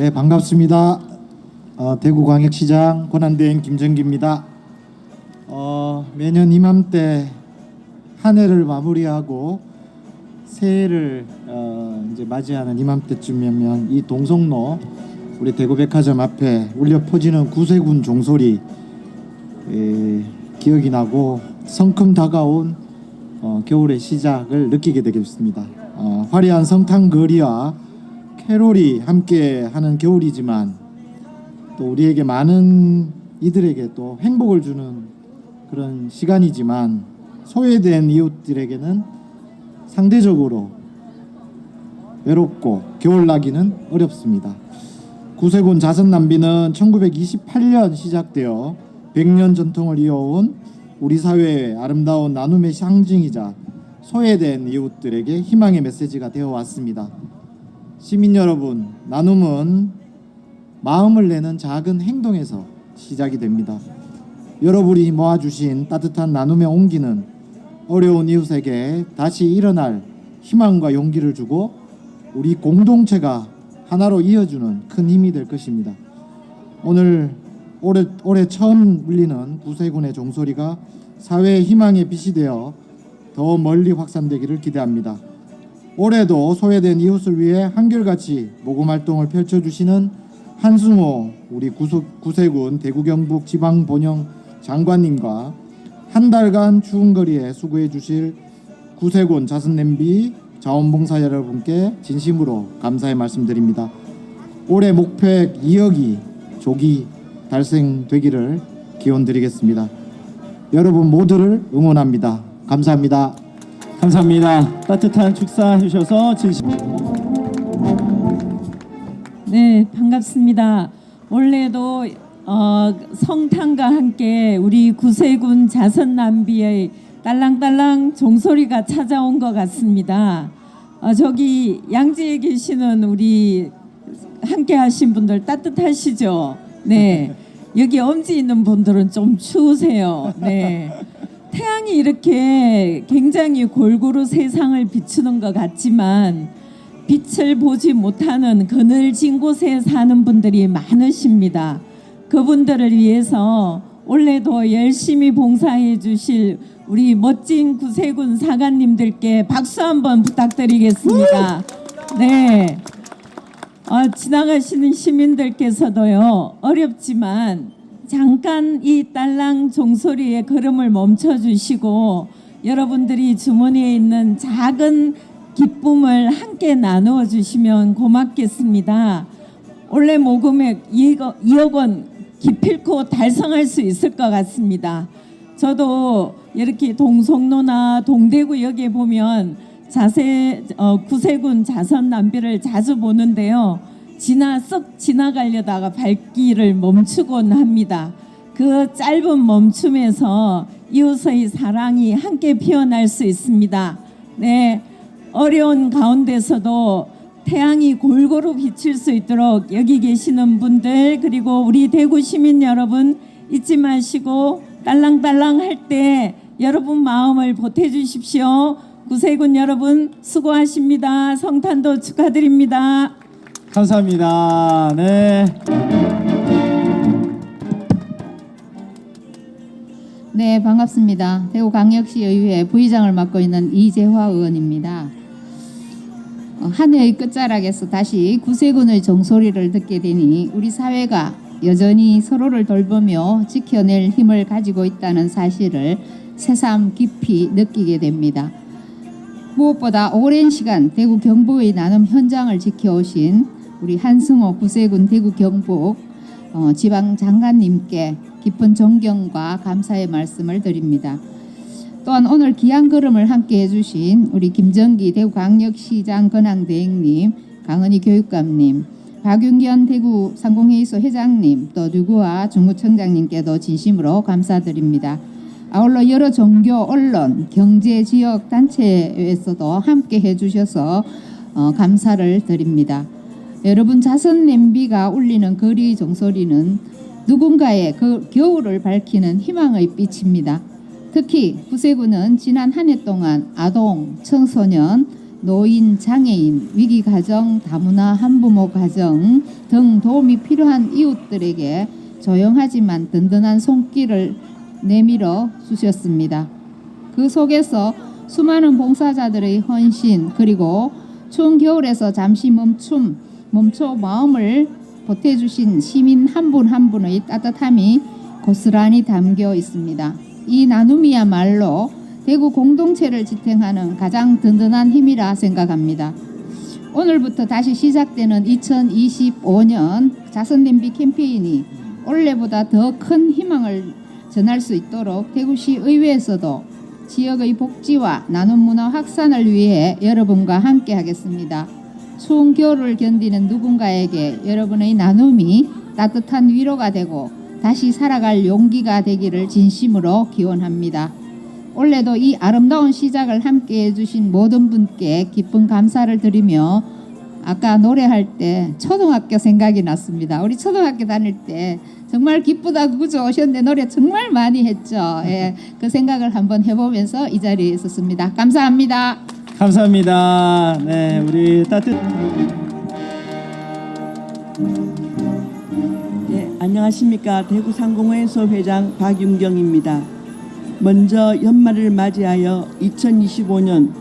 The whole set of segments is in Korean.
네, 반갑습니다. 어, 대구광역시장 권한대행 김정기입니다. 어, 매년 이맘때 한 해를 마무리하고 새해를 어, 이제 맞이하는 이맘때쯤이면 이 동성로 우리 대구백화점 앞에 울려 퍼지는 구세군 종소리 에, 기억이 나고 성큼 다가온 어, 겨울의 시작을 느끼게 되겠습니다. 어, 화려한 성탄 거리와 캐롤이 함께 하는 겨울이지만 또 우리에게 많은 이들에게 또 행복을 주는 그런 시간이지만 소외된 이웃들에게는 상대적으로 외롭고 겨울나기는 어렵습니다. 구세군 자선 낭비는 1928년 시작되어 100년 전통을 이어온 우리 사회의 아름다운 나눔의 상징이자 소외된 이웃들에게 희망의 메시지가 되어 왔습니다. 시민 여러분, 나눔은 마음을 내는 작은 행동에서 시작이 됩니다. 여러분이 모아주신 따뜻한 나눔의 온기는 어려운 이웃에게 다시 일어날 희망과 용기를 주고 우리 공동체가 하나로 이어주는 큰 힘이 될 것입니다. 오늘 올해, 올해 처음 울리는 구세군의 종소리가 사회의 희망의 빛이 되어 더 멀리 확산되기를 기대합니다. 올해도 소외된 이웃을 위해 한결같이 모금 활동을 펼쳐주시는 한승호 우리 구수, 구세군 대구 경북 지방 본영 장관님과 한 달간 추운 거리에 수고해 주실 구세군 자선 냄비 자원봉사 여러분께 진심으로 감사의 말씀드립니다. 올해 목표액 2억이 조기 달성되기를 기원드리겠습니다. 여러분 모두를 응원합니다. 감사합니다. 감사합니다. 따뜻한 축사 해주셔서 진심. 네, 반갑습니다. 원래도 어, 성탄과 함께 우리 구세군 자선 남비의 딸랑딸랑 종소리가 찾아온 것 같습니다. 어, 저기 양지에 계시는 우리 함께 하신 분들 따뜻하시죠? 네. 여기 엄지 있는 분들은 좀 추우세요. 네. 태양이 이렇게 굉장히 골고루 세상을 비추는 것 같지만 빛을 보지 못하는 그늘진 곳에 사는 분들이 많으십니다. 그분들을 위해서 올해도 열심히 봉사해 주실 우리 멋진 구세군 사관님들께 박수 한번 부탁드리겠습니다. 네. 어, 지나가시는 시민들께서도요 어렵지만 잠깐 이 딸랑 종소리의 걸음을 멈춰 주시고 여러분들이 주머니에 있는 작은 기쁨을 함께 나누어 주시면 고맙겠습니다. 올해 모금액 2억, 2억 원 기필코 달성할 수 있을 것 같습니다. 저도 이렇게 동성로나 동대구역에 보면 자세 어, 구세군 자선 남비를 자주 보는데요. 지나 썩 지나가려다가 발길을 멈추곤 합니다. 그 짧은 멈춤에서 이웃의 사랑이 함께 피어날 수 있습니다. 네, 어려운 가운데서도 태양이 골고루 비칠 수 있도록 여기 계시는 분들 그리고 우리 대구 시민 여러분 잊지 마시고 딸랑딸랑 할 때 여러분 마음을 보태주십시오. 구세군 여러분 수고하십니다. 성탄도 축하드립니다. 감사합니다. 네. 네, 반갑습니다. 대구광역시의회 부의장을 맡고 있는 이재화 의원입니다. 어, 한 해의 끝자락에서 다시 구세군의 종소리를 듣게 되니 우리 사회가 여전히 서로를 돌보며 지켜낼 힘을 가지고 있다는 사실을 새삼 깊이 느끼게 됩니다. 무엇보다 오랜 시간 대구 경북의 나눔 현장을 지켜오신 우리 한승호 구세군 대구 경북 어, 지방 장관님께 깊은 존경과 감사의 말씀을 드립니다. 또한 오늘 귀한 걸음을 함께 해주신 우리 김정기 대구광역시장 권항대행님, 강은희 교육감님, 박윤견 대구 상공회의소 회장님, 또 누구와 중구청장님께도 진심으로 감사드립니다. 아울러 여러 종교, 언론, 경제 지역 단체에서도 함께 해주셔서 어, 감사를 드립니다. 여러분 자선 냄비가 울리는 거리 종소리는 누군가의 그 겨울을 밝히는 희망의 빛입니다. 특히 구세군은 지난 한 해 동안 아동, 청소년, 노인, 장애인, 위기 가정, 다문화 한부모 가정 등 도움이 필요한 이웃들에게 조용하지만 든든한 손길을 내밀어 주셨습니다. 그 속에서 수많은 봉사자들의 헌신 그리고 추운 겨울에서 잠시 멈춤 멈춰 마음을 보태주신 시민 한분한 분의 따뜻함이 고스란히 담겨 있습니다. 이 나눔이야말로 대구 공동체를 지탱하는 가장 든든한 힘이라 생각합니다. 오늘부터 다시 시작되는 2025년 자선 냄비 캠페인이 올해보다 더 큰 희망을 전할 수 있도록 대구시 의회에서도 지역의 복지와 나눔 문화 확산을 위해 여러분과 함께 하겠습니다. 추운 겨울을 견디는 누군가에게 여러분의 나눔이 따뜻한 위로가 되고 다시 살아갈 용기가 되기를 진심으로 기원합니다. 올해도 이 아름다운 시작을 함께 해주신 모든 분께 기쁜 감사를 드리며 아까 노래할 때 초등학교 생각이 났습니다. 우리 초등학교 다닐 때 정말 기쁘다고 그저 오셨는데 노래 정말 많이 했죠. 예, 그 생각을 한번 해보면서 이 자리에 있었습니다. 감사합니다. 감사합니다. 네, 우리 따뜻 네, 안녕하십니까 대구 상공회 소 회장 박윤경입니다. 먼저 연말을 맞이하여 2025년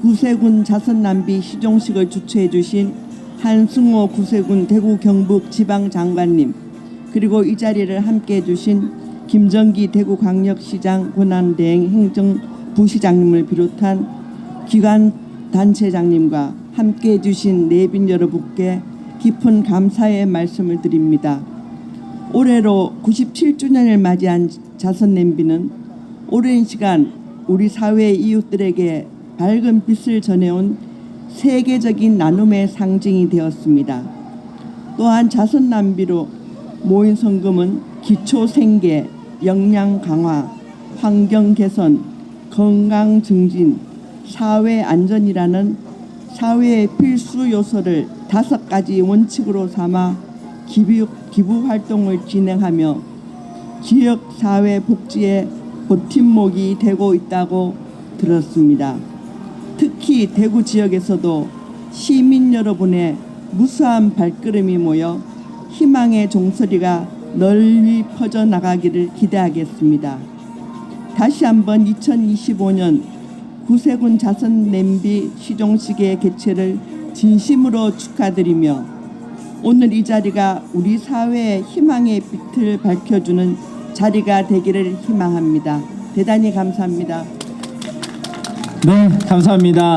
구세군 자선남비 시종식을 주최해 주신 한승호 구세군 대구 경북 지방장관님 그리고 이 자리를 함께 해 주신 김정기 대구광역시장 권한대행 행정부시장님을 비롯한 기관 단체장님과 함께 해주신 내빈 여러분께 깊은 감사의 말씀을 드립니다. 올해로 97주년을 맞이한 자선 냄비는 오랜 시간 우리 사회 이웃들에게 밝은 빛을 전해온 세계적인 나눔의 상징이 되었습니다. 또한 자선 낭비로 모인 성금은 기초 생계, 역량 강화, 환경 개선, 건강 증진, 사회 안전이라는 사회의 필수 요소를 다섯 가지 원칙으로 삼아 기부, 기부 활동을 진행하며 지역 사회 복지에 버팀목이 되고 있다고 들었습니다. 특히 대구 지역에서도 시민 여러분의 무수한 발걸음이 모여 희망의 종소리가 널리 퍼져 나가기를 기대하겠습니다. 다시 한번 2025년 구세군 자선 냄비 시종식의 개최를 진심으로 축하드리며 오늘 이 자리가 우리 사회의 희망의 빛을 밝혀주는 자리가 되기를 희망합니다. 대단히 감사합니다. 네, 감사합니다.